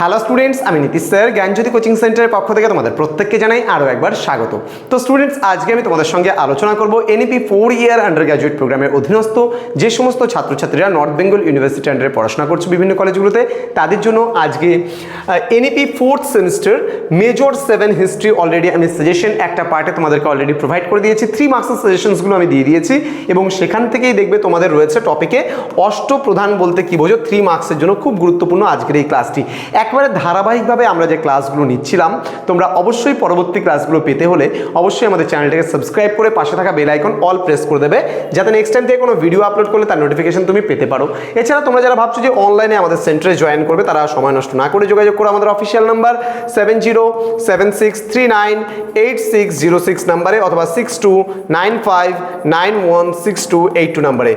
Hello students আমি Nitish sir, জ্ঞানজ্যোতি coaching সেন্টারের পক্ষ থেকে তোমাদের প্রত্যেককে জানাই আরও একবার স্বাগত। তো স্টুডেন্টস আজকে আমি তোমাদের সঙ্গে আলোচনা করব NEP four year undergraduate প্রোগ্রামের অধীনস্থ যে সমস্ত ছাত্রছাত্রীরা নর্থ বেঙ্গল ইউনিভার্সিটি আন্ডারে পড়াশোনা করছে বিভিন্ন কলেজগুলোতে, তাদের জন্য আজকে NEP fourth semester major seven history already আমি সাজেশন একটা পার্টে তোমাদেরকে অলরেডি প্রোভাইড করে দিয়েছি। থ্রি মার্কসের সাজেশনসগুলো আমি দিয়ে দিয়েছি এবং সেখান থেকেই দেখবে তোমাদের রয়েছে টপিকে অষ্টপ্রধান বলতে কি বোঝো? থ্রি মার্কসের জন্য খুব গুরুত্বপূর্ণ আজকের এই ক্লাসটি একবারে ধারাবাহিকভাবে আমরা যে ক্লাসগুলো নিচ্ছিলাম, তোমরা অবশ্যই পরবর্তী ক্লাসগুলো পেতে হলে অবশ্যই আমাদের চ্যানেলটাকে সাবস্ক্রাইব করে পাশে থাকা বেল আইকন অল প্রেস করে দেবে, যাতে নেক্সট টাইম থেকে কোনো ভিডিও আপলোড করলে তার নোটিফিকেশন তুমি পেতে পারো। এছাড়া তোমরা যারা ভাবছ যে অনলাইনে আমাদের সেন্টারে জয়েন করবে, তারা সময় নষ্ট না করে যোগাযোগ করো আমাদের official number seven zero seven six three nine eight six zero six নাম্বারে অথবা six two nine five nine one six two eight two নাম্বারে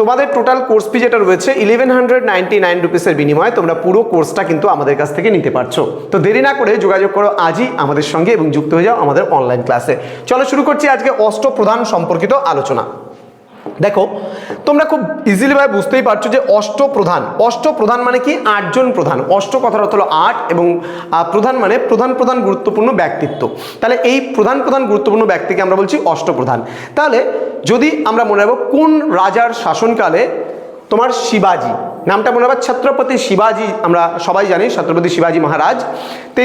তোমাদের টোটাল কোর্স ফি যেটা রয়েছে ইলেভেন হান্ড্রেড নাইনটি নাইন রুপিসের বিনিময়ে তোমরা পুরো কোর্সটা কিন্তু আমাদের কাছ থেকে নিতে পারছ। তো দেরি না করে যোগাযোগ করো আজই আমাদের সঙ্গে এবং যুক্ত হয়ে যাও আমাদের অনলাইন ক্লাসে চলো শুরু করছি আজকে অষ্ট প্রধান সম্পর্কিত আলোচনা। দেখো, তোমরা খুব ইজিলি ভাবে বুঝতেই পারছ যে অষ্ট প্রধান। অষ্ট প্রধান মানে কি? আটজন প্রধান। অষ্ট কথার অর্থ হলো আট এবং প্রধান মানে প্রধান প্রধান গুরুত্বপূর্ণ ব্যক্তিত্ব। তাহলে এই প্রধান প্রধান গুরুত্বপূর্ণ ব্যক্তিকে আমরা বলছি অষ্টপ্রধান তাহলে যদি আমরা মনে রাখব কোন রাজার শাসনকালে তোমার শিবাজি নামটা মনে হবে ছত্রপতি শিবাজি, আমরা সবাই জানি ছত্রপতি শিবাজি মহারাজ। তো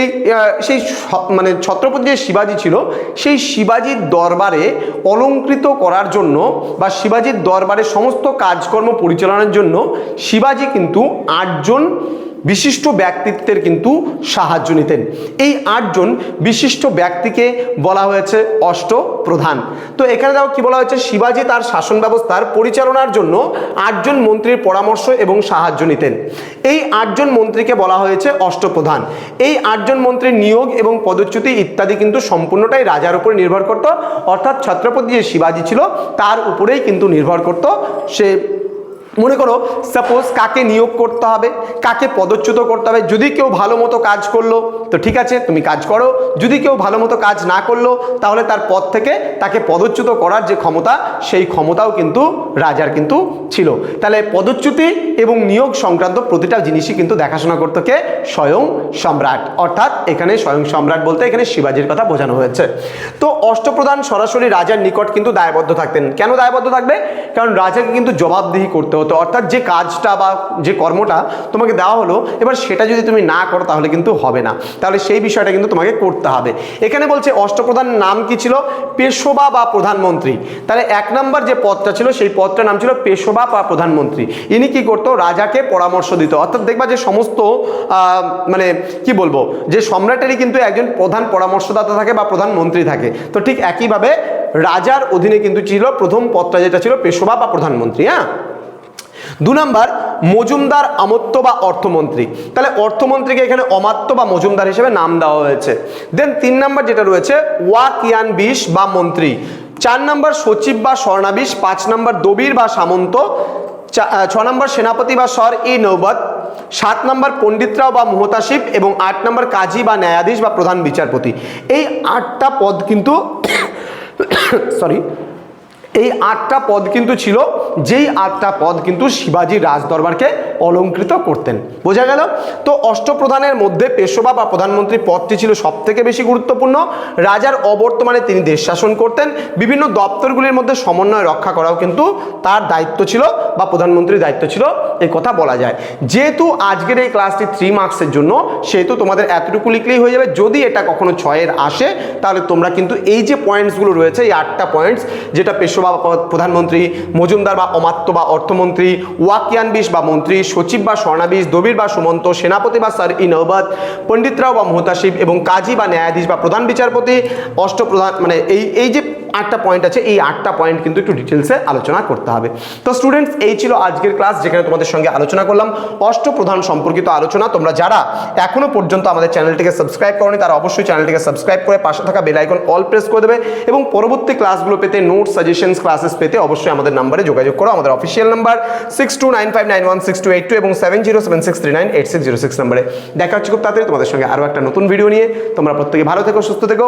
সেই মানে ছত্রপতি যে শিবাজি ছিল, সেই শিবাজির দরবারে অলঙ্কৃত করার জন্য বা শিবাজির দরবারে সমস্ত কাজকর্ম পরিচালনার জন্য শিবাজি কিন্তু আটজন বিশিষ্ট ব্যক্তিত্বের কিন্তু সাহায্য নিতেন। এই আটজন বিশিষ্ট ব্যক্তিকে বলা হয়েছে অষ্টপ্রধান। তো এখানে দেখো কি বলা হয়েছে? শিবাজি তার শাসন ব্যবস্থার পরিচালনার জন্য আটজন মন্ত্রীর পরামর্শ এবং সাহায্য নিতেন। এই আটজন মন্ত্রীকে বলা হয়েছে অষ্টপ্রধান। এই আটজন মন্ত্রীর নিয়োগ এবং পদচ্যুতি ইত্যাদি কিন্তু সম্পূর্ণটাই রাজার উপর নির্ভর করত। অর্থাৎ ছত্রপতি যে শিবাজি ছিল, তার উপরেই কিন্তু নির্ভর করত সে মনে করো সাপোজ কাকে নিয়োগ করতে হবে, কাকে পদচ্যুত করতে হবে, যদি কেউ ভালো মতো কাজ করল, তো ঠিক আছে, তুমি কাজ করো, যদি কেউ ভালো মতো কাজ না করল, তাহলে তার পদ থেকে তাকে পদচ্যুত করার যে ক্ষমতা, সেই ক্ষমতাও কিন্তু রাজার কিন্তু ছিল। তাহলে পদচ্যুতি এবং নিয়োগ সংক্রান্ত প্রতিটা জিনিসই কিন্তু দেখাশোনা করতো কে? স্বয়ং সম্রাট। অর্থাৎ এখানে স্বয়ং সম্রাট বলতে এখানে শিবাজির কথা বোঝানো হয়েছে। তো অষ্টপ্রধান সরাসরি রাজার নিকট কিন্তু দায়বদ্ধ থাকতেন। কেন দায়বদ্ধ থাকবে? কারণ রাজাকে কিন্তু জবাবদিহি করতে হতো। অর্থাৎ যে কাজটা বা যে কর্মটা তোমাকে দেওয়া হলো, এবার সেটা যদি তুমি না করো তাহলে কিন্তু হবে না। তাহলে সেই বিষয়টা কিন্তু তোমাকে করতে হবে। এখানে বলছে অষ্টপ্রধান নাম কি ছিল? পেশোবা বা প্রধানমন্ত্রী। তাহলে এক নম্বর যে পদটা ছিল, সেই পদটার নাম ছিল পেশোবা বা প্রধানমন্ত্রী। ইনি কি করতো? রাজাকে পরামর্শ দিত। অর্থাৎ দেখবা যে সমস্ত মানে কি বলব? যে সম্রাটেরই কিন্তু একজন প্রধান পরামর্শদাতা থাকে বা প্রধানমন্ত্রী থাকে। তো ঠিক একইভাবে রাজার অধীনে কিন্তু ছিল প্রথম পদটা যেটা ছিল পেশোবা বা প্রধানমন্ত্রী হ্যাঁ? দু নম্বর, মজুমদার আমত্য বা অর্থমন্ত্রী। তাহলে অর্থমন্ত্রীকে এখানে অমাত্য বা মজুমদার হিসেবে নাম দেওয়া হয়েছে। দেন তিন নম্বর যেটা রয়েছে, ওয়াকিয়ান বিশ বা মন্ত্রী। চার নম্বর সচিব বা স্বর্ণাবিশ, পাঁচ নম্বর দবির বা সামন্ত ছ নম্বর সেনাপতি বা স্বর ই নৌবত সাত নম্বর পণ্ডিতরাও বা মুহতাসিব এবং আট নম্বর কাজী বা ন্যায়াধীশ বা প্রধান বিচারপতি। এই আটটা পদ কিন্তু সরি এই আটটা পদ কিন্তু ছিল, যেই আটটা পদ কিন্তু শিবাজির রাজদরবারকে অলঙ্কৃত করতেন। বোঝা গেল? তো অষ্টপ্রধানের মধ্যে পেশোবা বা প্রধানমন্ত্রী পদটি ছিল সব থেকে বেশি গুরুত্বপূর্ণ। রাজার অবর্তমানে তিনি দেশ শাসন করতেন। বিভিন্ন দপ্তরগুলির মধ্যে সমন্বয় রক্ষা করাও কিন্তু তার দায়িত্ব ছিল বা প্রধানমন্ত্রীর দায়িত্ব ছিল এই কথা বলা যায়। যেহেতু আজকের এই ক্লাসটি থ্রি মার্কসের জন্য, সেহেতু তোমাদের এতটুকু লিখলেই হয়ে যাবে। যদি এটা কখনো ছয়ের আসে, তাহলে তোমরা কিন্তু এই যে পয়েন্টসগুলো রয়েছে, এই আটটা পয়েন্টস যেটা পেশোবা বা প্রধানমন্ত্রী, মজুমদার বা অমাত্য বা অর্থমন্ত্রী, ওয়াকিয়ান বিশ বা মন্ত্রী, সচিব বা স্বর্ণাবিশ দবির বা সুমন্ত, সেনাপতি বা সার ই নৌবত পণ্ডিতরাও বা মোহতাসিব এবং কাজী বা ন্যায়াধীশ বা প্রধান বিচারপতি, অষ্টপ্রধান মানে এই এই যে আটটা পয়েন্ট আছে, এই আটটা পয়েন্ট কিন্তু একটু ডিটেলসে আলোচনা করতে হবে। তো স্টুডেন্টস এই ছিল আজকের ক্লাস যেখানে তোমাদের সঙ্গে আলোচনা করলাম। অষ্টপ্রধান সম্পর্কিত আলোচনা, তোমরা যারা এখনও পর্যন্ত আমাদের চ্যানেলটিকে সাবস্ক্রাইব করনি, তারা অবশ্যই চ্যানেলটিকে সাবস্ক্রাইব করে পাশে থাকা বেল আইকন অল প্রেস করে দেবে এবং পরবর্তী ক্লাসগুলো পেতে নোট সাজেশনস ক্লাসেস পেতে অবশ্যই আমাদের নাম্বারে যোগাযোগ করো। আমাদের official number six two nine five nine one six two eight two এবং seven zero seven six three nine eight six zero six নাম্বারে দেখা হচ্ছে খুব তাড়াতাড়ি তোমাদের সঙ্গে আরও একটা নতুন ভিডিও নিয়ে। তোমরা প্রত্যেকে ভালো থেকো, সুস্থ থেকো।